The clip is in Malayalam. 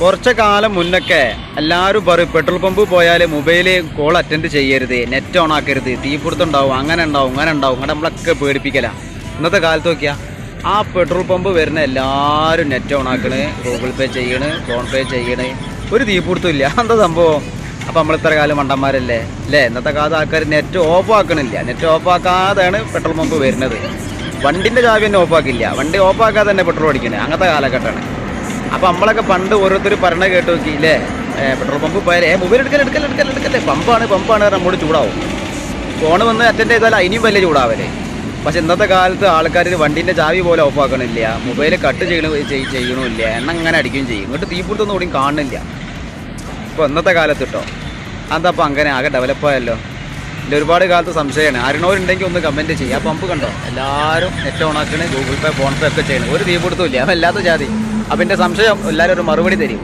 കുറച്ച് കാലം മുന്നൊക്കെ എല്ലാവരും പറയും പെട്രോൾ പമ്പ് പോയാൽ മൊബൈൽ കോൾ അറ്റൻഡ് ചെയ്യരുത് നെറ്റ് ഓൺ ആക്കരുത് തീപിടുത്തം ഉണ്ടാവും അങ്ങനെ ഉണ്ടാവും അങ്ങനെ ഉണ്ടാവും അങ്ങനെ നമ്മളൊക്കെ പേടിപ്പിക്കല. ഇന്നത്തെ കാലത്ത് നോക്കിയാൽ ആ പെട്രോൾ പമ്പ് വരുന്ന എല്ലാവരും നെറ്റ് ഓൺ ആക്കണ് ഗൂഗിൾ പേ ചെയ്യണ് ഫോൺ പേ ചെയ്യണ് ഒരു തീപിടുത്തം ഇല്ല. എന്താ സംഭവം? അപ്പം നമ്മൾ ഇത്ര കാലം മണ്ടന്മാരല്ലേ? അല്ലേ? ഇന്നത്തെ കാലത്ത് ആൾക്കാർ നെറ്റ് ഓഫ് ആക്കണില്ല. നെറ്റ് ഓഫ് ആക്കാതെയാണ് പെട്രോൾ പമ്പ് വരുന്നത്. വണ്ടിന്റെ ചാവി തന്നെ ഓഫ് ആക്കില്ല. വണ്ടി ഓഫ് ആക്കാതെ തന്നെ പെട്രോൾ അടിക്കണേ അങ്ങനത്തെ കാലഘട്ടമാണ്. അപ്പൊ നമ്മളൊക്കെ പണ്ട് ഓരോരുത്തർ പറഞ്ഞ കേട്ട് നോക്കി ഇല്ലേ പെട്രോൾ പമ്പ് പോയാലേ. മൊബൈൽ എടുക്കൽ എടുക്കൽ എടുക്കൽ എടുക്കല്ലേ പമ്പാണ് പമ്പാണ് നമ്മൾ ചൂടാവും. ഫോൺ വന്ന് അറ്റൻഡ് ചെയ്താൽ അതിനും വലിയ ചൂടാവല്ലേ പക്ഷെ ഇന്നത്തെ കാലത്ത് ആൾക്കാർ വണ്ടീന്റെ ചാവി പോലെ ഓഫ് ആക്കണില്ല. മൊബൈൽ കട്ട് ചെയ്യണ ചെയ്- ചെയ്യണമില്ല. എണ്ണ അങ്ങനെ അടിക്കുകയും ചെയ്യും. ഇങ്ങോട്ട് തീപിടുത്തൊന്നും കൂടി കാണുന്നില്ല. ഇപ്പോൾ ഇന്നത്തെ കാലത്ത് കേട്ടോ അതപ്പോൾ അങ്ങനെ? ആകെ ഡെവലപ്പായല്ലോ എന്റെ ഒരുപാട് കാലത്ത് സംശയമാണ് ആരണവരുണ്ടെങ്കിൽ ഒന്ന് കമന്റ് ചെയ്യുക പമ്പ് കണ്ടോ? എല്ലാവരും നെറ്റ് ഓണാക്കണേ ഗൂഗിൾ പേ ഫോൺ പേ ഒക്കെ ചെയ്യണം. ഒരു അപ്പം എല്ലാത്ത ജാതി. അപ്പം എന്റെ സംശയം എല്ലാവരും ഒരു മറുപടി തരും.